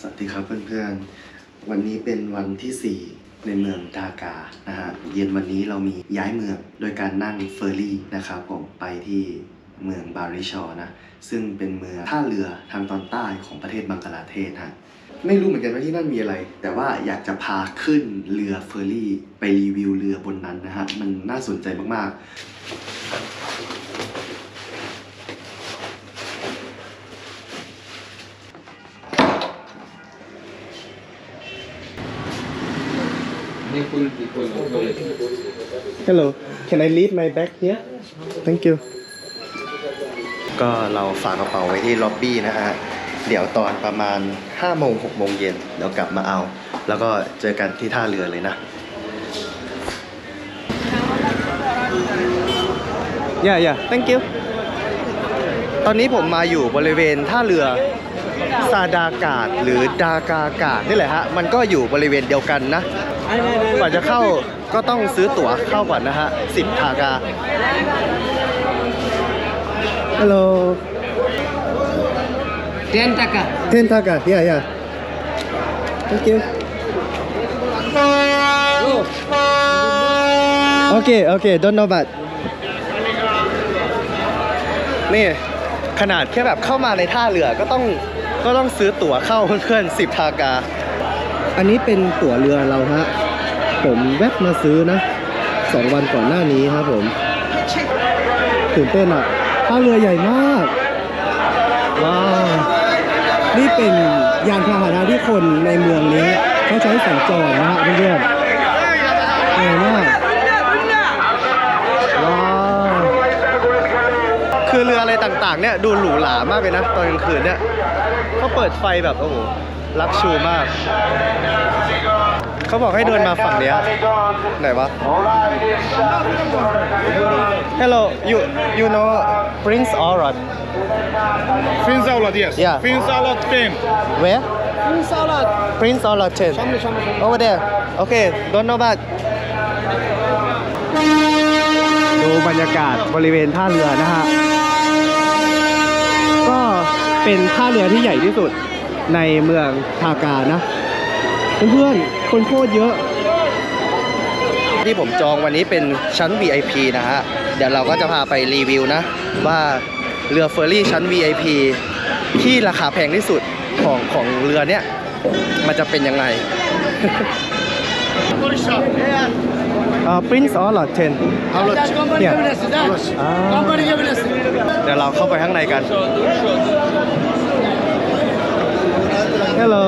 สวัสดีครับเพื่อนๆ วันนี้เป็นวันที่ 4 ในเมืองดากา นะฮะ เย็นวันนี้เรามีย้ายเมืองโดยการนั่งเฟอร์รี่นะครับผมไปที่เมืองบาริชอนะ ซึ่งเป็นเมืองท่าเรือทางตอนใต้ของประเทศบังกลาเทศฮะ ไม่รู้เหมือนกันว่าที่นั่นมีอะไร แต่ว่าอยากจะพาขึ้นเรือเฟอร์รี่ ไปรีวิวเรือ บนนั้นนะฮะ มันน่าสนใจมากๆ Hello can I leave my bag here Thank you ก็เราฝากกระเป๋าไว้ที่ล็อบบี้นะฮะ เดี๋ยวตอนประมาณ5โมง6โมงเย็นเดี๋ยวกลับมาเอา แล้วก็เจอกันที่ท่าเรือเลยนะ Yeah yeah thank you ตอนนี้ผมมาอยู่บริเวณท่าเรือซาดากาดหรือดากากาดนี่แหละฮะ มันก็อยู่บริเวณเดียวกันนะ ก่อนจะเข้าก็ต้องซื้อตั๋วเข้าก่อนนะฮะสิบทากาฮัลโหล10 taka 10 taka yeah yeah thank you okay okay don't know นี่ขนาดแค่แบบเข้ามาในท่าเรือก็ต้องก็ต้องซื้อตั๋วเข้าเพื่อนๆสิบทากา อันนี้เป็นตั๋วเรือเราฮะ ผมแวบมาซื้อนะสองวันก่อนหน้านี้ครับผมตื่นเต้นอะท่าเรือใหญ่มาก ว้าว นี่เป็นยานพาหนะที่คนในเมืองนี้เขาใช้สัญจรนะฮะเพื่อนๆใหญ่มากว้าว คือเรืออะไรต่างๆเนี่ยดูหรูหรามากเลยนะ ตอนกลางคืนเนี่ยเขาเปิดไฟแบบโอ้โห ลักชูมาก เขาบอกให้เดินมาฝั่งเนี้ยไหนวะ Hello you you know Prince Aurot Fin salad, yes. Yeah. Fin salad 10. where Prince Aurot 10 over there okay don't know but ดูบรรยากาศบริเวณท่าเรือนะฮะ ก็เป็นท่าเรือที่ใหญ่ที่สุด ในเมืองทากานะเพื่อนๆคนโคตรเยอะ ที่ผมจองวันนี้เป็นชั้น VIP นะฮะ เดี๋ยวเราก็จะพาไปรีวิวนะ ว่าเรือเฟอร์รี่ชั้น VIP ที่ราคาแพงที่สุดของของเรือเนี้ยมันจะเป็นยังไงอ่า Prince of Lot 10เนี่ยอ่าเดี๋ยวเราเข้าไปข้างในกัน Hello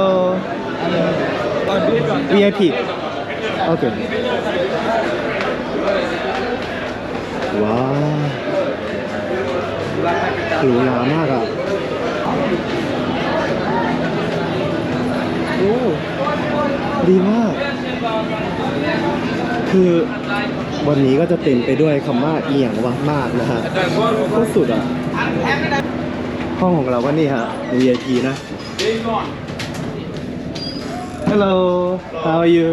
VIP โอเคว้าวหรูหรามากอะโอ้ดีมาก คือวันนี้ก็จะเต็มไปด้วยคำว่าเอียงวะมากนะฮะโคตรสุดอะ ห้องของเราก็นี่ฮะ VIP นะ Hello how are you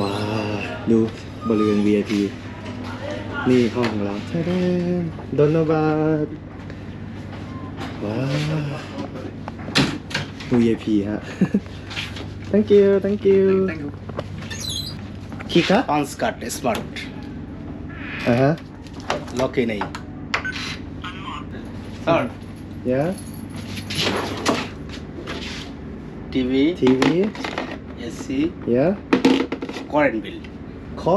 ว้าวดูบริเวณ VIP นี่ห้องของเราใช่เด้ดนบาทว้าว VIP ฮะ thank you thank you Thank you. คีค่ะ पांच cut smart อ่าฮะ लॉक ही नहीं sir yeah TV, TV, AC, yeah, current bill. Co?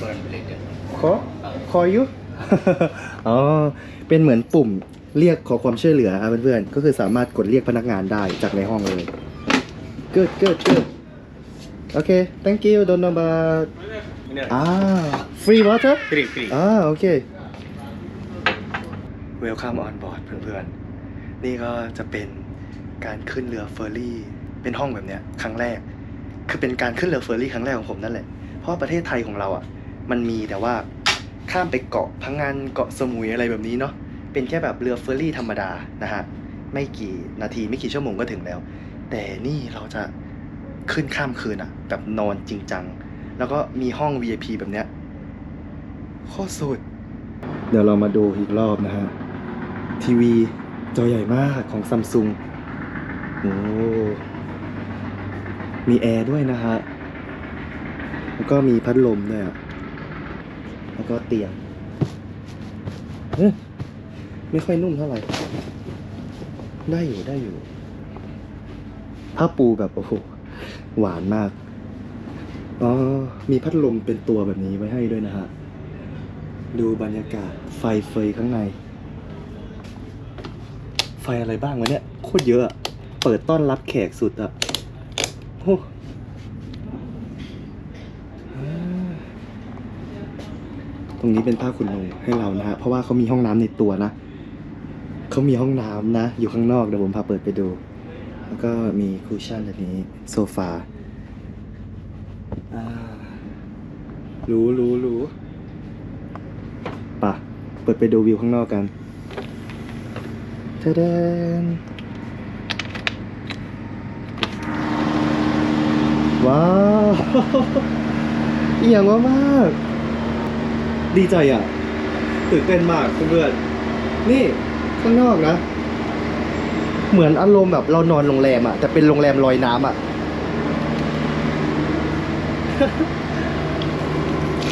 Current bill. Co? Call you? อ๋อ เป็นเหมือนปุ่มเรียกขอความช่วยเหลือครับเพื่อนๆ ก็คือสามารถกดเรียกพนักงานได้จากในห้องเลย good good good โอเค thank you don't know about อ่า free water free free อ่าโอเค Welcome on board เพื่อนๆ นี่ก็จะเป็นการขึ้นเรือเฟอร์รี่ เป็นห้องแบบเนี้ยครั้งแรก คือเป็นการขึ้นเรือเฟอร์รี่ครั้งแรกของผมนั่นแหละ เพราะประเทศไทยของเราอะ มันมีแต่ว่าข้ามไปเกาะพังงานเกาะสมุยอะไรแบบนี้เนาะ เป็นแค่แบบเรือเฟอร์รี่ธรรมดานะฮะ ไม่กี่นาทีไม่กี่ชั่วโมงก็ถึงแล้ว แต่นี่เราจะขึ้นข้ามคืนอะแบบนอนจริงจัง แล้วก็มีห้อง VIP แบบเนี้ยโคตรสุด เดี๋ยวเรามาดูอีกรอบนะฮะ ทีวีจอใหญ่มากของซัมซุงโอ้มีแอร์ด้วยนะฮะ แล้วก็มีพัดลมด้วยอะแล้วก็เตียงเอ๊ไม่ค่อยนุ่มเท่าไหร่ ได้อยู่ได้อยู่ ผ้าปูแบบโอ้โหหวานมาก อ๋อ มีพัดลมเป็นตัวแบบนี้ไว้ให้ด้วยนะฮะ ดูบรรยากาศไฟเฟยข้างใน ฟอะไรบ้างวะเนี่ยโคตรเยอะ เปิดต้อนรับแขกสุดอะโอ้อ่าตรงนี้เป็นผ้าขนหนูให้เรานะฮะ เพราะว่าเขามีห้องน้ำในตัวนะ เขามีห้องน้ำนะ อยู่ข้างนอกเดี๋ยวผมพาเปิดไปดู แล้วก็มีคุชชั่นแบบนี้ โซฟาารู้รู้รู้ป่ะ เปิดไปดูวิวข้างนอกกัน เทเดนว้าวเอียงมามาก ดีใจอะ ตื่นเต้นมากเพื่อนๆนี่ข้างนอกนะ เหมือนอารมณ์แบบเรานอนโรงแรมอะ แต่เป็นโรงแรมลอยน้ำอะ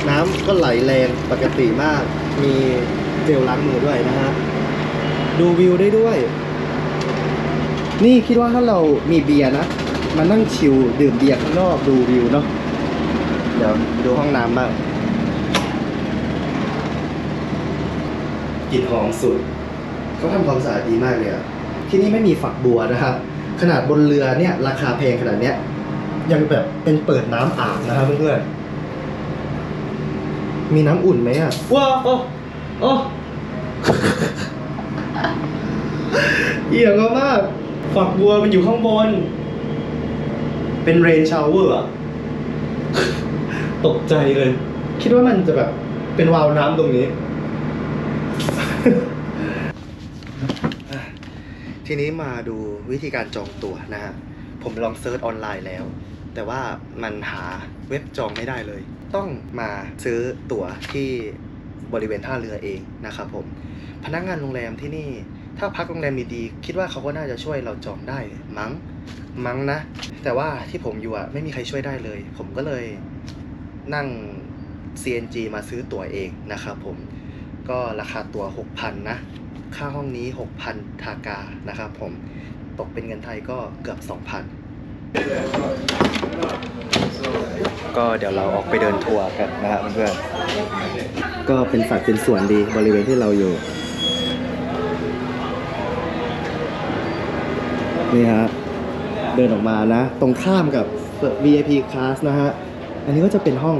น้ำก็ไหลแรงปกติมาก มีเจลล้างมือด้วยนะฮะ ดูวิวได้ด้วย นี่คิดว่าถ้าเรามีเบียร์นะ มานั่งชิลดื่มเบียร์ข้างนอกดูวิวเนาะเดี๋ยวดูห้องน้ำบ้างกลิ่นหอมสุด เขาทำความสะอาดดีมากเลยอะที่นี่ไม่มีฝักบัวนะครับ ขนาดบนเรือเนี่ย ราคาแพงขนาดเนี้ย ยังแบบเป็นเปิดน้ำอาบนะครับเพื่อนๆมีน้ำอุ่นไหมอะว้าวโอ้โอ้ เอียงมากฝักบัวมันอยู่ข้างบน เป็นเรนชาวเวอร์อะตกใจเลย คิดว่ามันจะแบบ เป็นวาล์วน้ำตรงนี้ ทีนี้มาดูวิธีการจองตั๋วนะฮะ ผมลองเซิร์ชออนไลน์แล้ว แต่ว่ามันหาเว็บจองไม่ได้เลย ต้องมาซื้อตั๋วที่บริเวณท่าเรือเองนะครับผม พนักงานโรงแรมที่นี่ ถ้าพักโรงแรมดีๆคิดว่าเขาก็น่าจะช่วยเราจองได้มั้งมั้งนะ แต่ว่าที่ผมอยู่อะไม่มีใครช่วยได้เลย ผมก็เลยนั่ง CNG มาซื้อตั๋วเองนะครับผมก็ราคาตั๋ว6,000นะค่าห้องนี้ 6,000 ทากานะครับผมตกเป็นเงินไทยก็เกือบ 2,000 ก็เดี๋ยวเราออกไปเดินทัวร์กันนะครับเพื่อนก็เป็นสัดเป็นส่วนดีบริเวณที่เราอยู่ นี่ฮะเดินออกมานะ ตรงข้ามกับ VIP class นะฮะ อันนี้ก็จะเป็นห้อง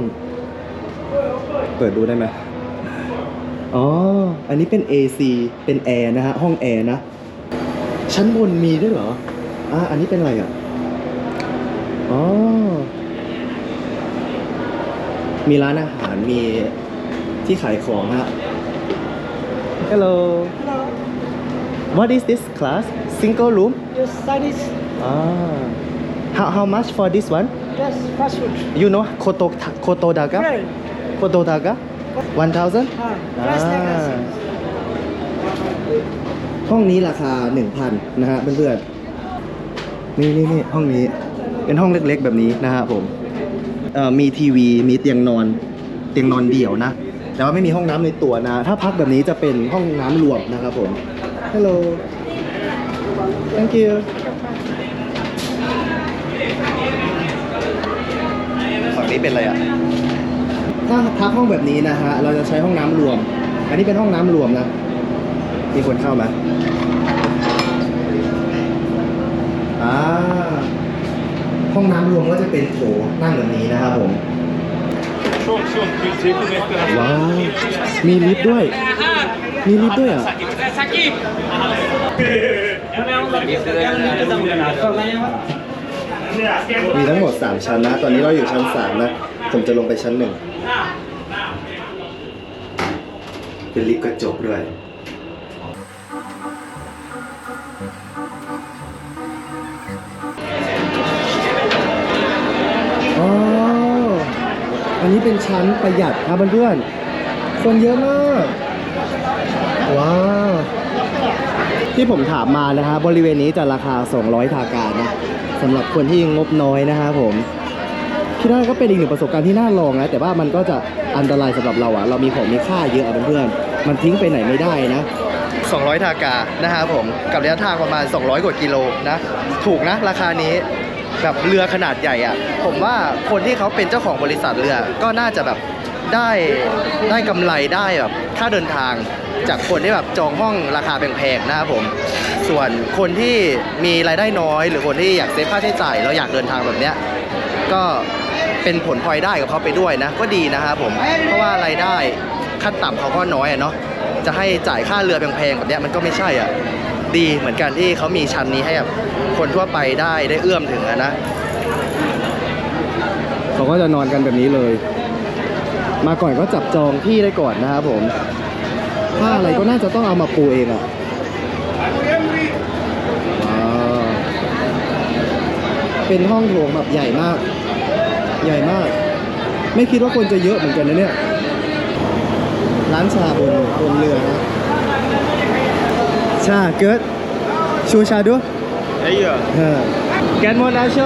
เปิดดูได้ไหมอ๋อ อันนี้เป็น AC เป็นแอร์นะฮะ ห้องแอร์นะ ชั้นบนมีด้วยเหรออ่าอันนี้เป็นอะไรอะ อ๋อ มีร้านอาหารมีที่ขายของฮะ Hello Hello. What is this class single room Yes, Chinese. ah how how much for this one Yes, fast food. you know koto koto daga Right. koto daga 1000 Ah, price like Ah. us. ห้องนี้ราคา 1,000 นะฮะเพื่อนๆ นี่นี่นี่ห้องนี้ เป็นห้องเล็กๆแบบนี้นะฮะผมเอ่อมีทีวี มีเตียงนอน เตียงนอนเดี่ยวนะ แต่ว่าไม่มีห้องน้ำในตัวนะ ถ้าพักแบบนี้จะเป็นห้องน้ำรวมนะครับผม Hello Thank you ฝั่งนี้เป็นอะไรอะ ถ้าพักห้องแบบนี้นะฮะ เราจะใช้ห้องน้ำรวม อันนี้เป็นห้องน้ำรวมนะ มีคนเข้าไหมอ่า ห้องน้ำรวมก็จะเป็นโถนั่งแบบนี้นะครับผม Çok çok teşekkür ederim. ว้าว มีลิฟต์ด้วย มีลิฟต์ด้วยอะ มีทั้งหมด 3 ชั้นนะ ตอนนี้เราอยู่ชั้น 3 นะ ผมจะลงไปชั้นหนึ่ง เป็นลิฟต์กระจกด้วยอ๋ออันนี้เป็นชั้นประหยัดครับเพื่อนๆ คนเยอะมาก ว้าว ที่ผมถามมานะฮะบริเวณนี้จะราคา 200 ทาการนะสำหรับคนที่งบน้อยนะฮะผมคิดว่าก็เป็นอีกหนึ่งประสบการณ์ที่น่าลองนะแต่ว่ามันก็จะอันตรายสำหรับเราอะเรามีของมีค่าเยอะอะเพื่อนๆมันทิ้งไปไหนไม่ได้นะ 200 ทากานะฮะผมกับระยะทางประมาณ 200 กว่ากิโลนะถูกนะราคานี้แบบเรือขนาดใหญ่อะผมว่าคนที่เขาเป็นเจ้าของบริษัทเรือก็น่าจะแบบ ได้ได้กำไรได้แบบค่าเดินทางจากคนที่แบบจองห้องราคาแพงๆนะครับผม ส่วนคนที่มีรายได้น้อยหรือคนที่อยากเซฟค่าใช้จ่ายแล้วอยากเดินทางแบบเนี้ยก็เป็นผลพลอยได้กับเขาไปด้วยนะ ก็ดีนะครับผม เพราะว่ารายได้ขั้นต่ำเขาก็น้อยอะเนาะจะให้จ่ายค่าเรือแพงๆแบบเนี้ยมันก็ไม่ใช่อะดีเหมือนกันที่เขามีชั้นนี้ให้แบบคนทั่วไปได้ได้เอื้อมถึงอะนะ เขาก็จะนอนกันแบบนี้เลย มาก่อนก็จับจองที่ได้ก่อนนะครับผมผ้าอะไรก็น่าจะต้องเอามาปูเองอะว้าวเป็นห้องโถงแบบใหญ่มาก ใหญ่มาก ไม่คิดว่าคนจะเยอะเหมือนกันนะเนี่ย ร้านชาบนบนเรือฮะชาเกิดชูชาดู Eia. เออแกนโมนาโช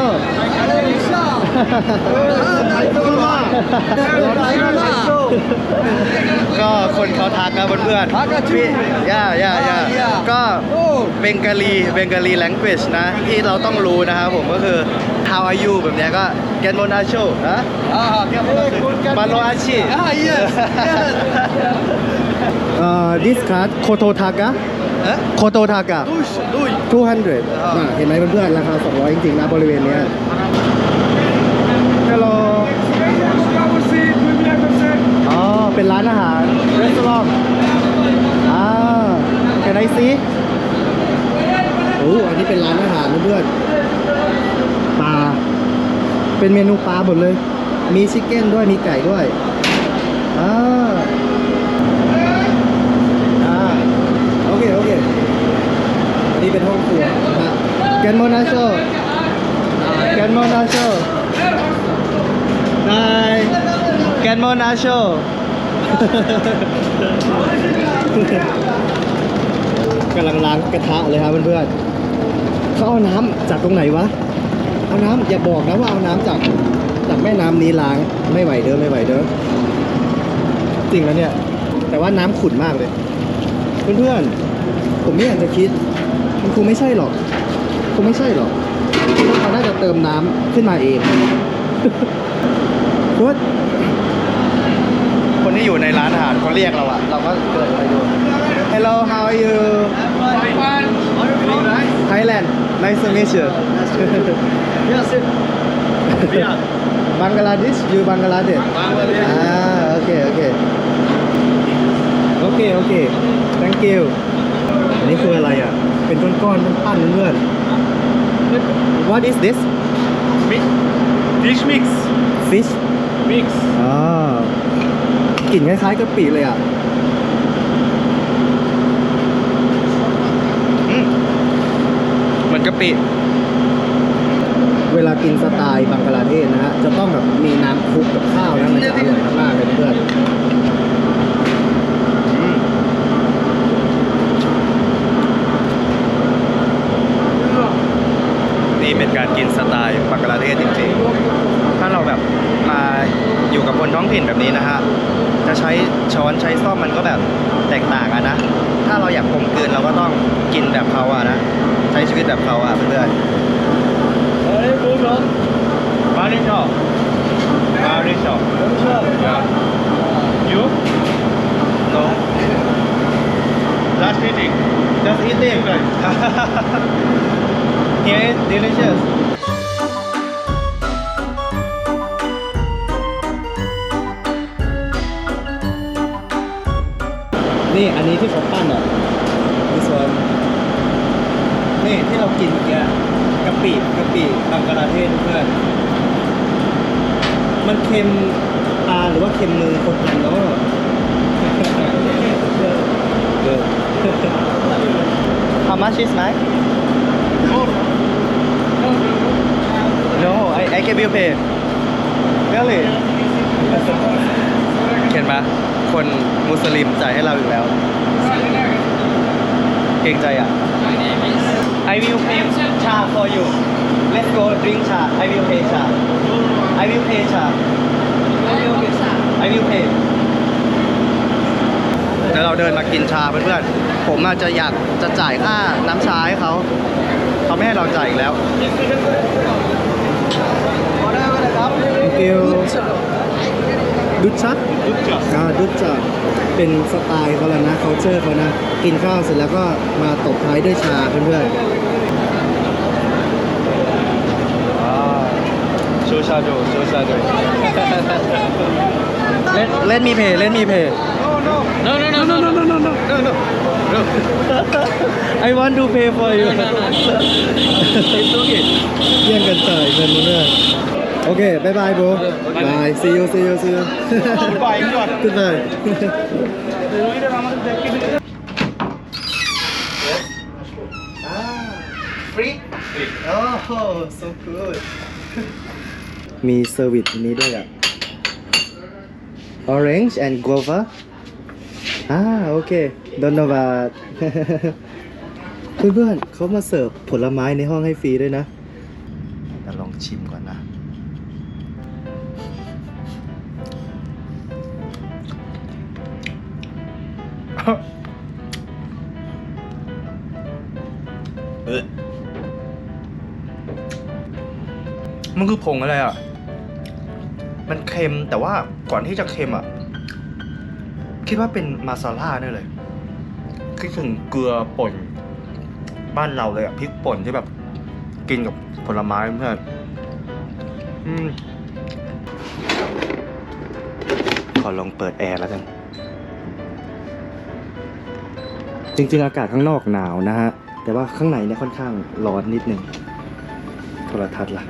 ก็คนเขาทักนะเพื่อนๆพี่ย่าย่าย่าก็เบงกาลีเบงกาลี language นะ ที่เราต้องรู้นะครับผมก็คือ how are you แบบเนี้ยก็แกนโมนาโชนะบาโลอาชิเอ่อ this card โคโตทากะโคโตทากะ200น่ะเห็นไหมเพื่อนๆราคา 200 จริงๆนะบริเวณเนี้ย Hello อ๋อ เป็นร้านอาหาร restaurant อ่า Can I see โอ้อันนี้เป็นร้านอาหารเพื่อนๆปลา เป็นเมนูปลาหมดเลย มีชิคเก้นด้วย มีไก่ด้วย อ่า อ่า โอเค โอเค อันนี้เป็นห้องครัวนะฮะแกนโมนาโชแกนโมนาโชไฮแกนโมนาโช กำลังล้างกระทะเลยครับเพื่อนๆเขาเอาน้ำจากตรงไหนวะ เอาน้ำอย่าบอกนะว่าเอาน้ำจากจากแม่น้ำนี้ล้างไม่ไหวเด้อไม่ไหวเด้อจริงแล้วเนี่ย แต่ว่าน้ำขุ่นมากเลย เพื่อนๆ ผมไม่อยากจะคิด มันคงไม่ใช่หรอกคงไม่ใช่หรอกเขาน่าจะเติมน้ำขึ้นมาเองเพราะ คนที่อยู่ในร้านอาหารเขาเรียกเราอะเราก็เดินไปดู Hello how are you Thailand nice to meet you Yes, it. Bangladesh you Bangladesh อ่าโอเคโอเคโอเคโอเค thank you อันนี้คืออะไรอะ เป็นก้อนๆเป็นปั้นๆเพื่อนๆ What is this Mi- Dish mix. fish Mix. อ่า กลิ่นคล้ายๆกะปิเลยอะอืมเหมือนกะปิ เวลากินสไตล์บังกลาเทศนะฮะ จะต้องแบบมีน้ำคลุกกับข้าวนะมันจะอร่อยมากๆเลยเพื่อนอืมนี่เป็นการกินสไตล์บังกลาเทศจริงๆ ถ้าเราแบบมาอยู่กับคนท้องถิ่นแบบนี้นะฮะจะใช้ช้อนใช้ซ่อมมันก็แบบแตกต่างอะนะ ถ้าเราอยากกลมกลืนเราก็ต้องกินแบบเขาอะนะ ใช้ชีวิตแบบเขาอะเพื่อนๆ Hey, bro. Manisha. Manisha. Yeah. You? No Just eating. just eating here is delicious นี่อันนี้ที่เขาปั้นอะนี่ส่วนนี่ที่เรากินเมื่อกี้กะปิกะปิบังกลาเทศเพื่อนมันเค็มตาหรือว่าเค็มมือคนกันเนาะ Good. How much is mine? No, I I can be pay. Really? เห็นปะ คนมุสลิมจ่ายให้เราอีกแล้ว เกรงใจอะ I will pay cha for you Let's go drink cha I will pay cha I will pay cha I will pay เดี๋ยวเราเดินมากินชาเพื่อนๆ ผมอาจจะอยากจะจ่ายค่าน้ำชาให้เขา เขาไม่ให้เราจ่ายอีกแล้ว Thank you ดุชะ Good job. อ่าดุชะเป็นสไตล์เขาแล้วนะเคาเจอร์เขานะ กินข้าวเสร็จแล้วก็มาตบท้ายด้วยชาเพื่อนๆ Shoshado, Shoshado. Let let me pay let me pay No, no, no, no, no, no, no, no, no, no. I want to pay for you It's okay. เยี่ยงกันจ่ายเงินมาด้วยโอเคบายบายโบ bye. บาย see you see you see you Goodbye, enjoy. goodbye free oh so good มีเซอร์วิสนี้ด้วยอะ orange and guava อ่าโอเคดอนนวาดเพื่อนๆเขามาเสิร์ฟผลไม้ในห้องให้ฟรีด้วยนะ ผงอะไรอะ มันเค็มแต่ว่าก่อนที่จะเค็มอะ คิดว่าเป็นมาซาล่าแน่เลย คิดถึงเกลือป่น บ้านเราเลยอะพริกป่นที่แบบ กินกับผลไม้เพื่อนอืมขอลองเปิดแอร์แล้วกัน จริงๆ อากาศข้างนอกหนาวนะฮะ แต่ว่าข้างในเนี่ยค่อนข้างร้อนนิดนึงโทรทัศน์ล่ะ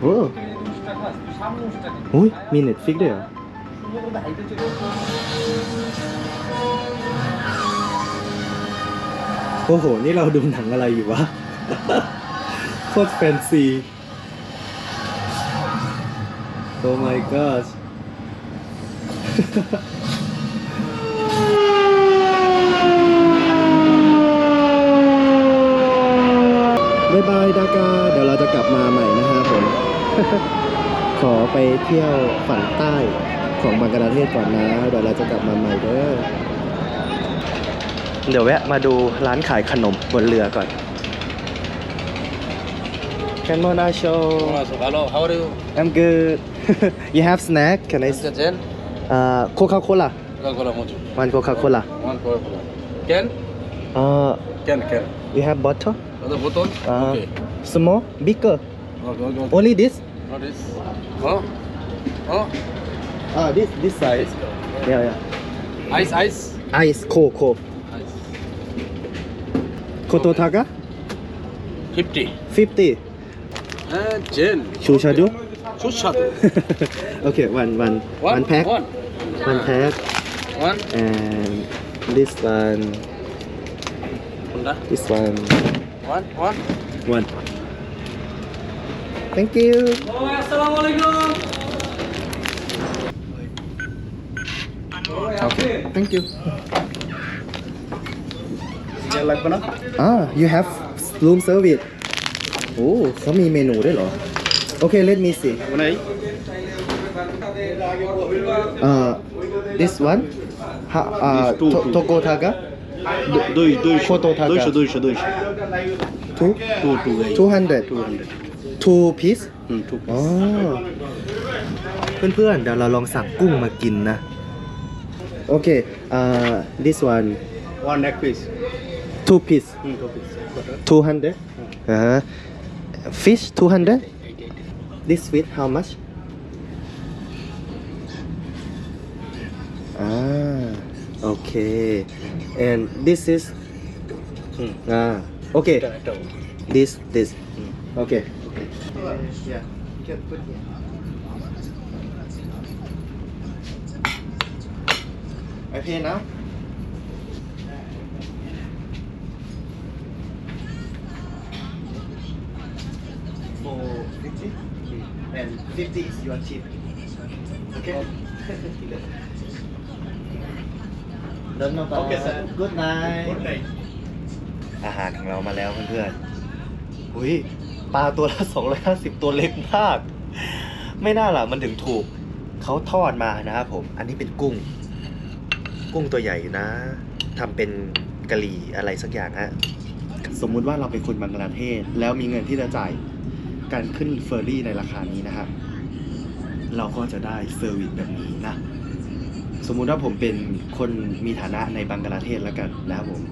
โอ้โหมีเน็ตฟิกด้วยเหรอโอ้โห นี่เราดูหนังอะไรอยู่วะ โคตรแฟนซีโอ้ my god ายบายดากา เดี๋ยวเราจะกลับมาใหม่นะฮะผม ขอไปเที่ยวฝั่งใต้ของบังกลาเทศก่อนนะ เดี๋ยวเราจะกลับมาใหม่เด้อ เดี๋ยวแวะมาดูร้านขายขนมบนเรือก่อน Can Mona show Hello, how are you? I'm good You have snack Can I Mr. Jen? uh, Coca Cola Coca-Cola mojo. One Coca Cola One Coca-Cola. Can? uh, Can, can. You have bottle Other bottle? uh, Okay. Small Bigger Okay, okay, okay. Only this What is? Huh? Huh? Ah, this this size Yeah yeah Ice, ice. Ice cold cold Ice. Kototaga 50. 50 Uh, Jen. Shushadu Shushadu. Okay one one one pack One. one pack One. and this one this one One. One. one Thank you Okay thank you Ah you have room service โอ้เขามีเมนูด้วยเหรอ โอเค let me see uh this one ha, uh, to, Tokotaga Dois, dois, Kototaga. Dois, dois, dois. two Two, two, aí. two hundred Two hundred. two piece Hmm, two. อ๋อเพื่อนๆ เดี๋ยวเราลองสั่งกุ้งมากินนะ โอเค อ่า this one One neck piece. two piece Hmm, two piece. two hundred อ่าฮะ fish two hundred this fish how much อ่า โอเค and this is Hmm. อ่า Okay. This, this. Okay. Okay. Yeah. Can put here. I pay now. For 50? And 50 is your tip. Okay? Ờ. Don't know. Okay, sir. Good night. Good night. อาหารของเรามาแล้วเพื่อนๆอุ้ยปลาตัวละ250 ตัวเล็กมาก ไม่น่าล่ะมันถึงถูกเขาทอดมานะครับผม อันนี้เป็นกุ้ง กุ้งตัวใหญ่อยู่นะทำเป็นกะหรี่อะไรสักอย่างฮะ สมมุติว่าเราเป็นคนบังกลาเทศ แล้วมีเงินที่จะจ่ายการขึ้นเฟอร์รี่ในราคานี้นะครับ เราก็จะได้เซอร์วิสแบบนี้นะ สมมุติว่าผมเป็นคนมีฐานะในบังกลาเทศแล้วกันนะครับผม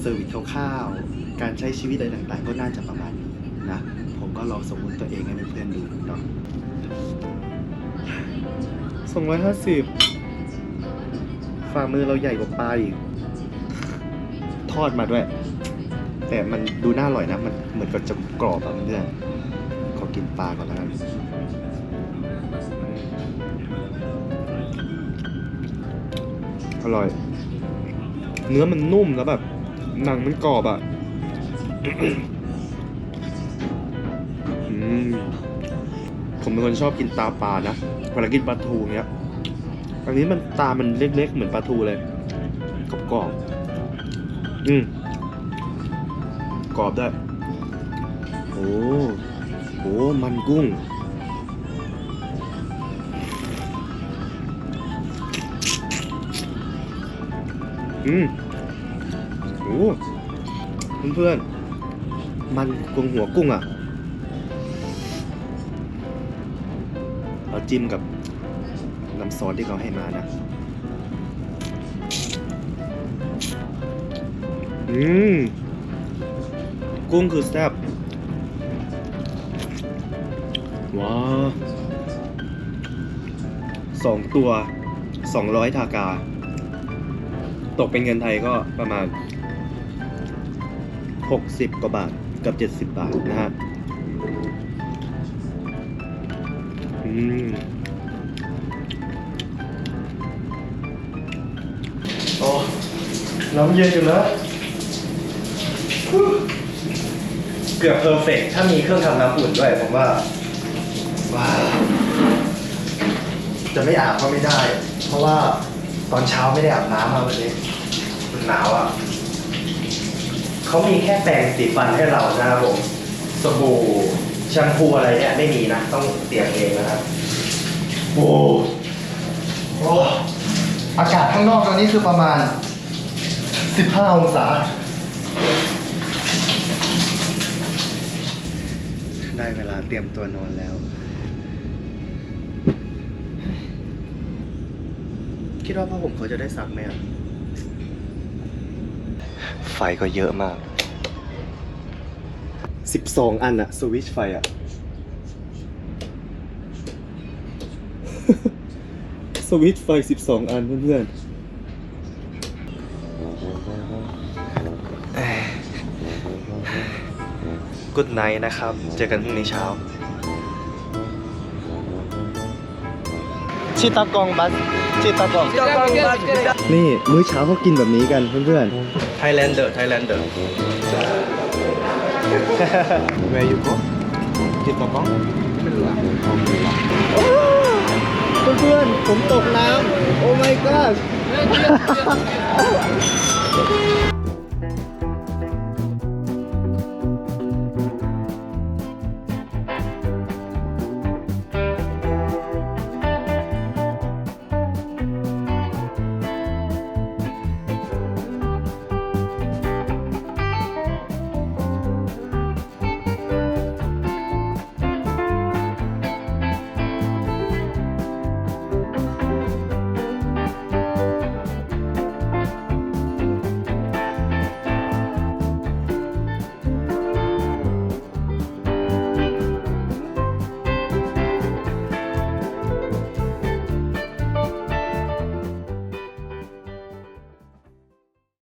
เซอร์วิสคร่าวๆการใช้ชีวิตอะไรต่างๆ ก็น่าจะประมาณนี้นะ ผมก็ลองสมมติตัวเองให้เพื่อนๆดูเนาะสองร้อยห้าสิบฝ่ามือเราใหญ่กว่าปลาอีก ทอดมาด้วย แต่มันดูน่าอร่อยนะ มันเหมือนกับจะกรอบอะเพื่อนขอกินปลาก่อนแล้วกันอร่อย เนื้อมันนุ่มแล้วแบบ หนังมันกรอบอะผมเป็นคนชอบกินตาปลานะเวลากินปลาทูเนี้ย อันนี้มันตามันเล็กๆ เหมือนปลาทูเลย กรอบๆอืมกรอบได้วยโอ้โห มันกุ้ง อืม เพื่อนๆ มันกุ้งหัวกุ้งอะเราจิ้มกับน้ำซอสที่เขาให้มานะ อืม กุ้งคือแซ่บ ว้าสองตัวสองร้อยทากา ตกเป็นเงินไทยก็ประมาณ 60 กว่าบาทกับ 70 บาทนะฮะอืมโอ้น้ำเย็นอยู่แล้ว เกือบเพอร์เฟกถ้ามีเครื่องทำน้ำอุ่นด้วยผมว่า ว้าว จะไม่อาบก็ไม่ได้ เพราะว่าตอนเช้าไม่ได้อาบน้ำมาวันนี้มันหนาวอะ เขามีแค่แปรงสีฟันให้เรานะครับผมสบู่แชมพูอะไรเนี่ยไม่มีนะ ต้องเตรียมเองนะครับ โอ้โอ้อากาศข้างนอกตอนนี้คือประมาณ 15 องศา ได้เวลาเตรียมตัวนอนแล้ว คิดว่าพ่อผมเขาจะได้ซักไหมอะไฟก็เยอะมาก 12 อันอะสวิตช์ไฟอะ สวิตช์ไฟ 12 อันเพื่อนๆกุดไนนะครับ เจอกันพรุ่งนี้เช้าชิตากองบัสชิตากอง นี่มื้อเช้าเขากินแบบนี้กันเพื่อนๆไทยแลนเดอร์ไทยแลนเดอร์ Where you go จิตตกองไม่รู้อะเพื่อนๆผมตกน้ำโอ้ my god